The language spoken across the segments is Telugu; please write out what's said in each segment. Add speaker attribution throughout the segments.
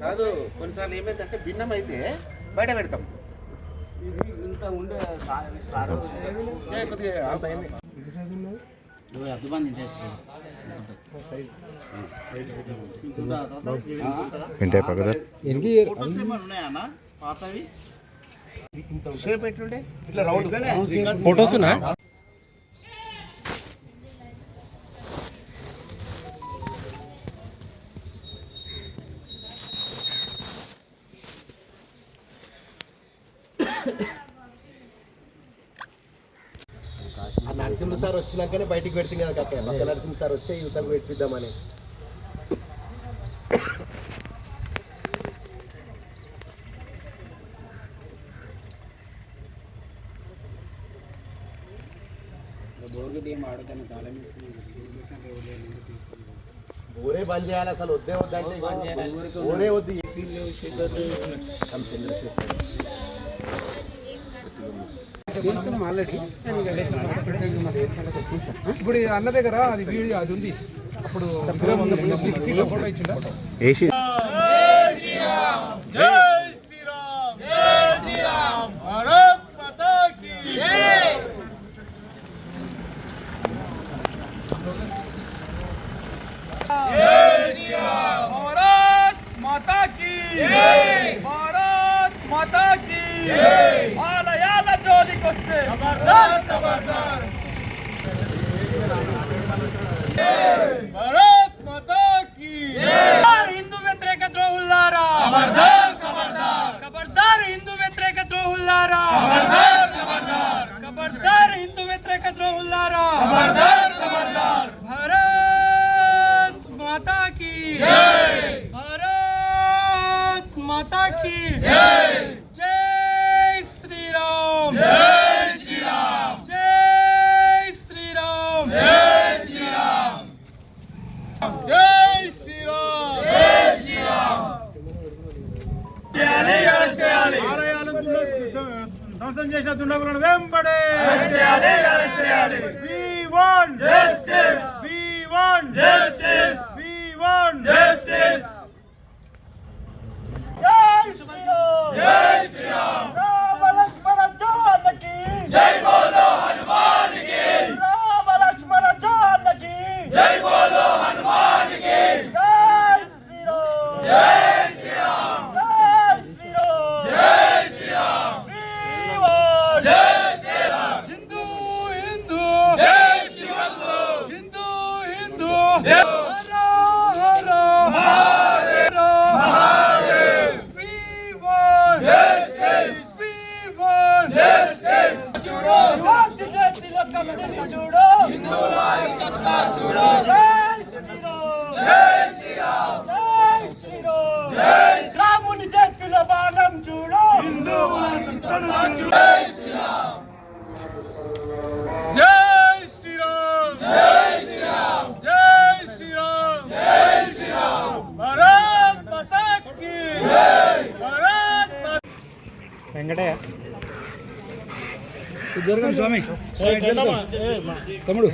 Speaker 1: కాదు కొన్నిసార్లు ఏమైందంటే భిన్నం అయితే బయట పెడతాం.
Speaker 2: ఇది ఇంత ఉండే
Speaker 1: కొద్దిగా
Speaker 2: పాతవి?
Speaker 3: ఫొటోస్ నరసింహ సార్ వచ్చినాకనే బయటికి పెడుతుంది కదా కక్క పక్క నరసింహ సార్ వచ్చే యువతకు పెట్టిద్దామని. ఊరే బంద్ చేయాలి అసలు వద్దే వద్దంటే ఊరే వద్దు.
Speaker 1: చేస్తున్నాం ఆల్రెడీ
Speaker 4: ఇప్పుడు ఈ అన్న దగ్గర అది వీడియో అది ఉంది అప్పుడు విగ్రహం ఉంది. స్టిక్ ఫోటో ఇచ్చిందా
Speaker 5: भारत माता की भारत माता की ఆలయాల జోలికొస్తే భారత్ మాతా की హిందూ వ్యతిరేక ద్రోహులారా ఖబర్దార్ హిందూ వ్యతిరేక ద్రోహులారా ఖబర్దార్ హిందూ వ్యతిరేక ద్రోహులారా మాతా
Speaker 4: జరగండి స్వామి. తమ్ముడు.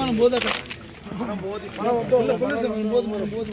Speaker 4: మనం పోదు పోదు.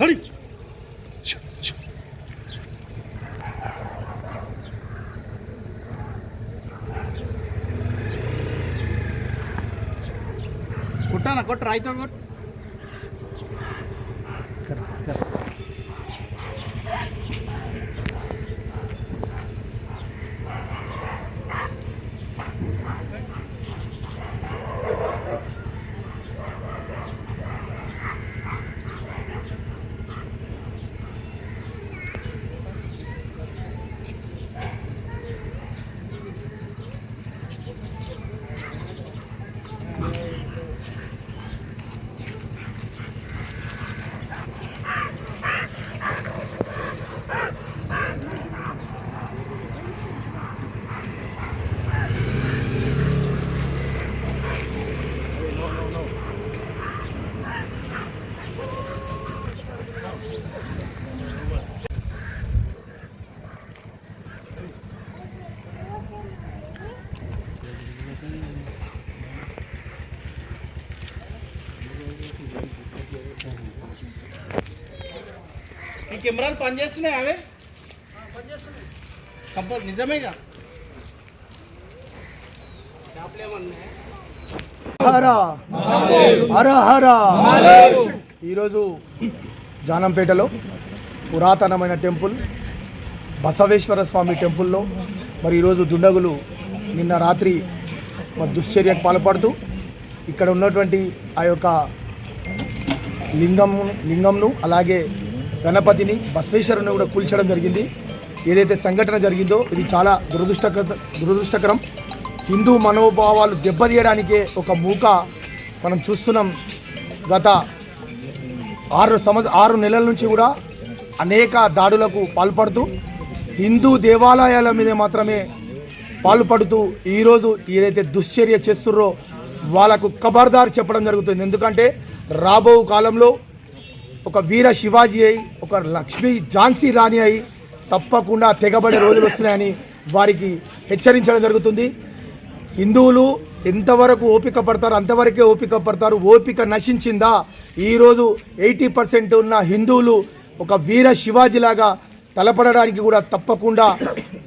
Speaker 1: হরি
Speaker 4: ಕೊಟ್ಟಾನ
Speaker 1: ಕೊಟ್ರ ಆಯ್ತು ಕೊಟ್ಟು Thank you. కెమెరాలు పనిచేస్తున్నాయి అవే? కంపల్ నిజమేగా?
Speaker 6: హర హర హర. ఈరోజు జానంపేటలో పురాతనమైన టెంపుల్ బసవేశ్వర స్వామి టెంపుల్లో మరి ఈరోజు దుండగులు నిన్న రాత్రి మరి దుశ్చర్యకు పాల్పడుతూ ఇక్కడ ఉన్నటువంటి ఆ యొక్క లింగం లింగంను అలాగే గణపతిని బసవేశ్వరుని కూడా కూల్చడం జరిగింది. ఏదైతే సంఘటన జరిగిందో ఇది చాలా దురదృష్టక దురదృష్టకరం. హిందూ మనోభావాలు దెబ్బతీయడానికే ఒక మూక మనం చూస్తున్నాం. గత ఆరు సంవత్సర ఆరు నెలల నుంచి కూడా అనేక దాడులకు పాల్పడుతూ హిందూ దేవాలయాల మీద మాత్రమే పాల్పడుతూ ఈరోజు ఏదైతే దుశ్చర్య చేస్తుర్రో వాళ్ళకు కబర్దారు చెప్పడం జరుగుతుంది. ఎందుకంటే రాబో కాలంలో ఒక వీర శివాజీ అయి ఒక లక్ష్మీ ఝాన్సీ రాణి అయి తప్పకుండా తెగబడే రోజులు వస్తున్నాయని వారికి హెచ్చరించడం జరుగుతుంది. హిందువులు ఎంతవరకు ఓపిక పడతారో అంతవరకే ఓపిక పడతారు ఓపిక నశించిందా? ఈరోజు ఎయిటీ పర్సెంట్ ఉన్న హిందువులు ఒక వీర శివాజీలాగా తలపడడానికి కూడా తప్పకుండా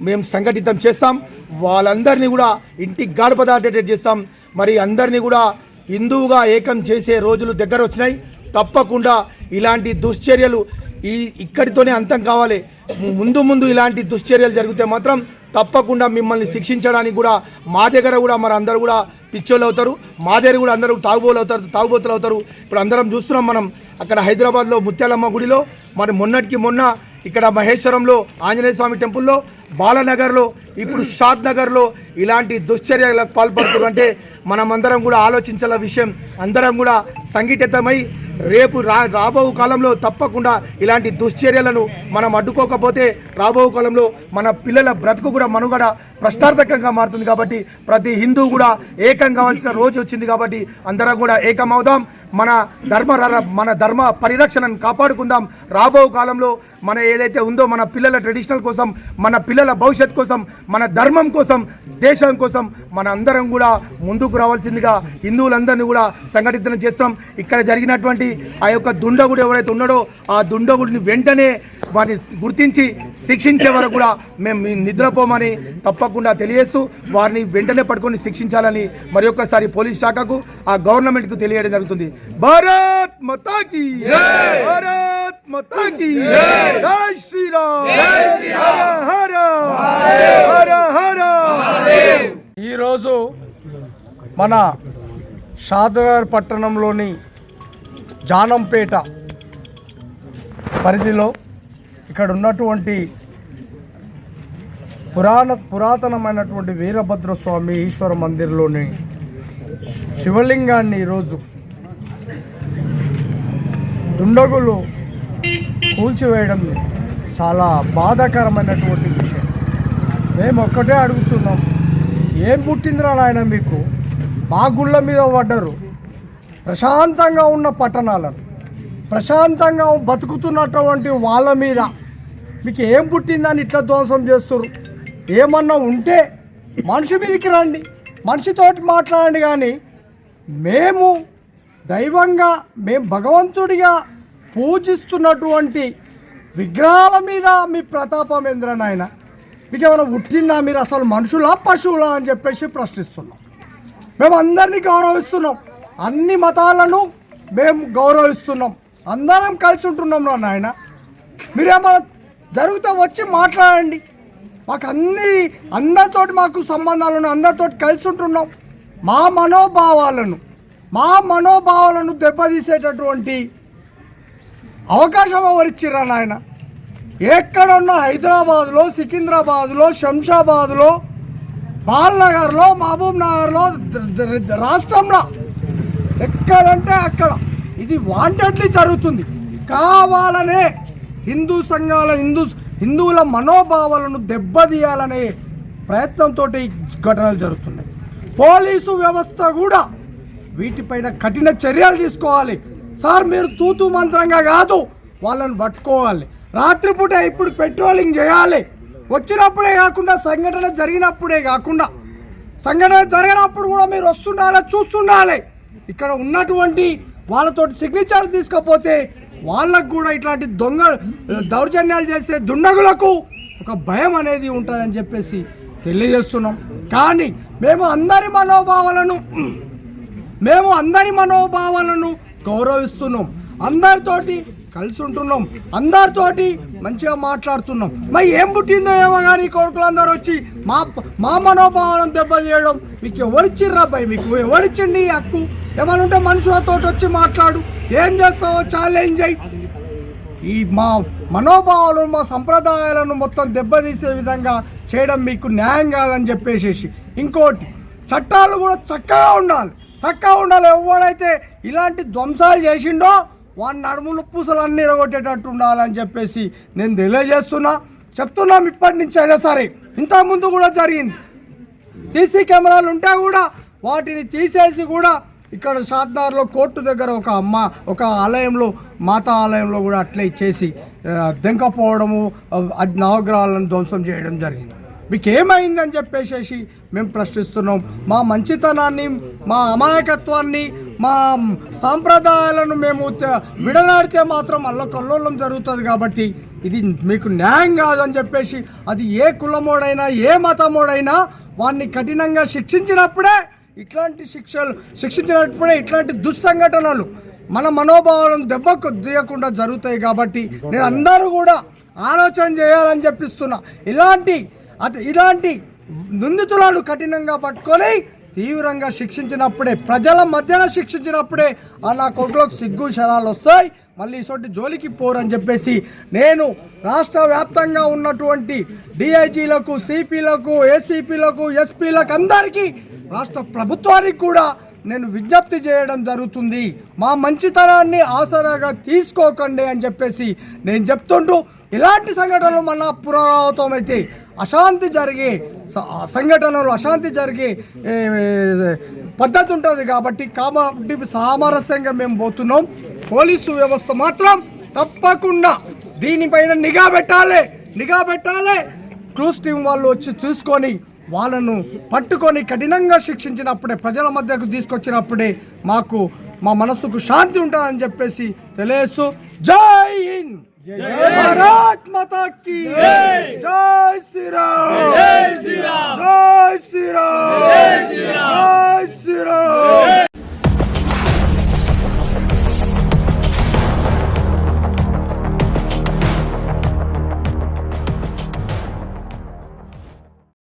Speaker 6: మేము సంఘటితం చేస్తాం. వాళ్ళందరినీ కూడా ఇంటికి గడప దాటేటట్టు చేస్తాం. మరి అందరినీ కూడా హిందువుగా ఏకం చేసే రోజులు దగ్గర వచ్చినాయి. తప్పకుండా ఇలాంటి దుశ్చర్యలు ఈ ఇక్కడితోనే అంతం కావాలి. ముందు ముందు ఇలాంటి దుశ్చర్యలు జరిగితే మాత్రం తప్పకుండా మిమ్మల్ని శిక్షించడానికి కూడా మా దగ్గర కూడా మరి అందరూ కూడా పిచ్చోళ్ళు అవుతారు. మా దగ్గర కూడా అందరూ తాగుబోలు అవుతారు తాగుబోతులు అవుతారు. ఇప్పుడు అందరం చూస్తున్నాం మనం అక్కడ హైదరాబాద్లో ముత్యాలమ్మ గుడిలో మరి మొన్నటికి మొన్న ఇక్కడ మహేశ్వరంలో ఆంజనేయ స్వామి టెంపుల్లో బాలనగర్లో ఇప్పుడు షాద్ నగర్లో ఇలాంటి దుశ్చర్యలకు పాల్పడుతున్నారు. అంటే మనమందరం కూడా ఆలోచించాల విషయం. అందరం కూడా సంఘటితమై రేపు రా రాబో కాలంలో తప్పకుండా ఇలాంటి దుశ్చర్యలను మనం అడ్డుకోకపోతే రాబో కాలంలో మన పిల్లల బ్రతుకు కూడా మనుగడ ప్రశ్నార్థకంగా మారుతుంది కాబట్టి ప్రతి హిందూ కూడా ఏకం కావాల్సిన రోజు వచ్చింది కాబట్టి అందరం కూడా ఏకమవుదాం. మన ధర్మ మన ధర్మ పరిరక్షణను కాపాడుకుందాం. రాబో కాలంలో మన ఏదైతే ఉందో మన పిల్లల ట్రెడిషనల్ కోసం మన పిల్లల భవిష్యత్ కోసం మన ధర్మం కోసం దేశం కోసం మన అందరం కూడా ముందుకు రావాల్సిందిగా హిందువులందరినీ కూడా సంఘటితం చేస్తాం. ఇక్కడ జరిగినటువంటి ఆ యొక్క దుండగుడు ఎవరైతే ఉన్నాడో ఆ దుండగుడిని వెంటనే వారిని గుర్తించి శిక్షించే వరకు కూడా మేము నిద్రపోమని తప్పకుండా తెలియజేస్తూ వారిని వెంటనే పట్టుకొని శిక్షించాలని మరి ఒక్కసారి పోలీస్ శాఖకు ఆ గవర్నమెంట్కు తెలియడం జరుగుతుంది. భారత్ మతాకి భారత్ మతాకి జై! శ్రీరామ్! హర హర! హర హర!
Speaker 7: ఈరోజు మన షాద్నగర్ పట్టణంలోని జానంపేట పరిధిలో ఇక్కడ ఉన్నటువంటి పురాణ పురాతనమైనటువంటి వీరభద్ర స్వామి ఈశ్వర మందిర్లోని శివలింగాన్ని ఈరోజు దుండగులు కూల్చివేయడం చాలా బాధాకరమైనటువంటి విషయం. మేము ఒక్కటే అడుగుతున్నాం ఏం పుట్టిందిరా నాయన మీకు? మా గుళ్ళ మీద పడ్డరు. ప్రశాంతంగా ఉన్న పట్టణాలను ప్రశాంతంగా బతుకుతున్నటువంటి వాళ్ళ మీద మీకు ఏం పుట్టిందని ఇట్లా ధ్వంసం చేస్తారు ఏమన్నా ఉంటే మనిషి మీదకి రండి. మనిషితోటి మాట్లాడండి కానీ మేము దైవంగా మేము భగవంతుడిగా పూజిస్తున్నటువంటి విగ్రహాల మీద మీ ప్రతాపం ఏంద్ర నాయన? మీకు ఏమైనా పుట్టిందా? మీరు అసలు మనుషులా పశువులా అని చెప్పేసి ప్రశ్నిస్తున్నాం. మేము అందరినీ గౌరవిస్తున్నాం. అన్ని మతాలను మేము గౌరవిస్తున్నాం. అందరం కలిసి ఉంటున్నాం రా నాయన. మీరేమైనా జరుగుతూ వచ్చి మాట్లాడండి. మాకు అన్ని అందరితోటి మాకు సంబంధాలు ఉన్నాయి అందరితోటి కలిసి ఉంటున్నాం. మా మనోభావాలను మా మనోభావాలను దెబ్బతీసేటటువంటి అవకాశం ఎవరిచ్చిరా నాయన? ఎక్కడున్న హైదరాబాద్లో సికింద్రాబాద్లో శంషాబాద్లో పాల్నగర్లో మహబూబ్ నగర్లో రాష్ట్రంలో. ఎక్కడంటే అక్కడ. ఇది వాంటెడ్లీ జరుగుతుంది. కావాలనే హిందూ సంఘాల హిందూ హిందువుల మనోభావాలను దెబ్బతీయాలనే ప్రయత్నంతో ఈ ఘటనలు జరుగుతున్నాయి. పోలీసు వ్యవస్థ కూడా వీటిపైన కఠిన చర్యలు తీసుకోవాలి. సార్ మీరు తూతు మంత్రంగా కాదు వాళ్ళని పట్టుకోవాలి. రాత్రిపూట ఇప్పుడు పెట్రోలింగ్ చేయాలి. వచ్చినప్పుడే కాకుండా సంఘటన జరిగినప్పుడే కాకుండా సంఘటన జరిగినప్పుడు కూడా మీరు వస్తుండాలి చూస్తుండాలి ఇక్కడ ఉన్నటువంటి వాళ్ళతోటి సిగ్నేచర్ తీసుకపోతే వాళ్ళకు కూడా ఇట్లాంటి దొంగ దౌర్జన్యాలు చేసే దుండగులకు ఒక భయం అనేది ఉంటుందని చెప్పేసి తెలియజేస్తున్నాం. కానీ మేము అందరి మనోభావాలను మేము అందరి మనోభావాలను గౌరవిస్తున్నాం. అందరితోటి కలిసి ఉంటున్నాం. అందరితోటి మంచిగా మాట్లాడుతున్నాం. మరి ఏం పుట్టిందో ఏమో కానీ కొడుకులందరూ వచ్చి మా మా మనోభావాలను దెబ్బతీయడం మీకు ఎవరిచ్చిర్రా భయ్? మీకు ఎవరిచ్చిండి హక్కు? ఏమైనా ఉంటే మనుషులతో వచ్చి మాట్లాడు. ఏం చేస్తావో ఛాలెంజ్ అయ్యి ఈ మా మనోభావాలు మా సంప్రదాయాలను మొత్తం దెబ్బతీసే విధంగా చేయడం మీకు న్యాయం కాదని చెప్పేసేసి. ఇంకోటి చట్టాలు కూడా చక్కగా ఉండాలి. చక్కగా ఉండాలి. ఎవడైతే ఇలాంటి ధ్వంసాలు చేసిండో వాడి నడుములు పూసలు అన్నీ ఎరగొట్టేటట్టు ఉండాలని చెప్పేసి నేను తెలియజేస్తున్నా. చెప్తున్నాం ఇప్పటి నుంచి అయినా సరే. ఇంతకుముందు కూడా జరిగింది. సీసీ కెమెరాలు ఉంటే కూడా వాటిని తీసేసి కూడా ఇక్కడ షాద్నార్లో కోర్టు దగ్గర ఒక అమ్మ ఒక ఆలయంలో మాతా ఆలయంలో కూడా అట్లే ఇచ్చేసి దెంకపోవడము ఆ, నవగ్రహాలను ధ్వంసం చేయడం జరిగింది. మీకు ఏమైందని చెప్పేసేసి మేము ప్రశ్నిస్తున్నాం. మా మంచితనాన్ని మా అమాయకత్వాన్ని మా సాంప్రదాయాలను మేము విడనాడితే మాత్రం అల్లకల్లోలం జరుగుతుంది కాబట్టి ఇది మీకు న్యాయం కాదని చెప్పేసి అది ఏ కులమోడైనా ఏ మతమోడైనా వాడిని కఠినంగా శిక్షించినప్పుడే ఇట్లాంటి శిక్షలు శిక్షించినప్పుడే ఇట్లాంటి దుస్సంఘటనలు మన మనోభావాలను దెబ్బకు తీయకుండా జరుగుతాయి కాబట్టి నేను అందరూ కూడా ఆలోచన చేయాలని చెప్పిస్తున్నా. ఇలాంటి అతి ఇలాంటి నిందితులను కఠినంగా పట్టుకొని తీవ్రంగా శిక్షించినప్పుడే ప్రజల మధ్యన శిక్షించినప్పుడే ఆ నా కొడుకులకు సిగ్గు శరాలు వస్తాయి. మళ్ళీ ఇటువంటి జోలికి పోరని చెప్పేసి నేను రాష్ట్ర వ్యాప్తంగా ఉన్నటువంటి డిఐజీలకు సిపిలకు ఏసీపీలకు ఎస్పీలకు అందరికీ రాష్ట్ర ప్రభుత్వానికి కూడా నేను విజ్ఞప్తి చేయడం జరుగుతుంది. మా మంచితనాన్ని ఆసరాగా తీసుకోకండి అని చెప్పేసి నేను చెప్తుంటూ ఇలాంటి సంఘటనలు మన పునరావృతం అయితే అశాంతి జరిగే స- ఆ సంఘటనలు అశాంతి జరిగే పద్ధతి ఉంటుంది కాబట్టి కాబట్టి సామరస్యంగా మేము పోతున్నాం. పోలీసు వ్యవస్థ మాత్రం తప్పకుండా దీనిపైన నిఘా పెట్టాలి. నిఘా పెట్టాలి. క్లూస్ టీం వాళ్ళు వచ్చి చూసుకొని వాళ్ళను పట్టుకొని కఠినంగా శిక్షించినప్పుడే ప్రజల మధ్యకు తీసుకొచ్చినప్పుడే మాకు మా మనసుకు శాంతి ఉంటుందని చెప్పేసి తెలియస్తూ జై హింద్! భారత్ జై శ్రీరామ్! జై శ్రీరామ్! జై శ్రీరామ్! జై శ్రీరామ్!